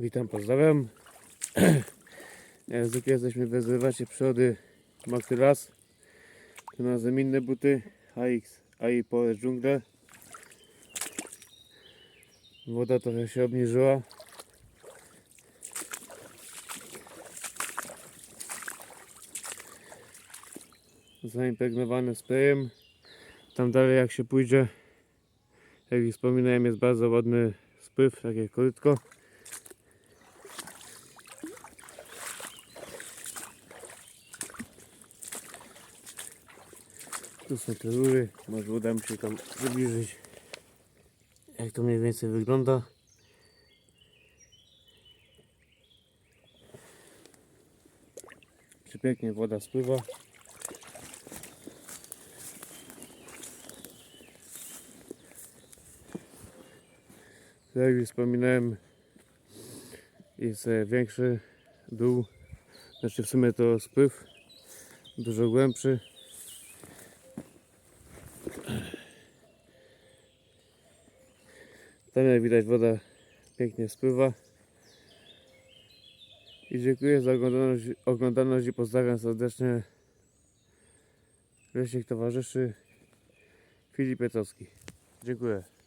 Witam, pozdrawiam. Jak zwykle jesteśmy w rezerwacie przyrody Mokry Las. Tu razem inne buty AX, AI Power Dżungle. Woda trochę się obniżyła. Zaimpregnowane sprayem. Tam dalej jak się pójdzie, jak wspominałem jest bardzo ładny spływ, takie korytko. Tu są te rury, może uda mi się tam przybliżyć jak to mniej więcej wygląda. Przepięknie woda spływa. Tak jak już wspominałem, jest e, większy dół, znaczy w sumie to spływ, dużo głębszy. Tam jak widać woda pięknie spływa. I dziękuję za oglądalność, oglądalność i pozdrawiam serdecznie leśnych towarzyszy Filip Pietowski. Dziękuję.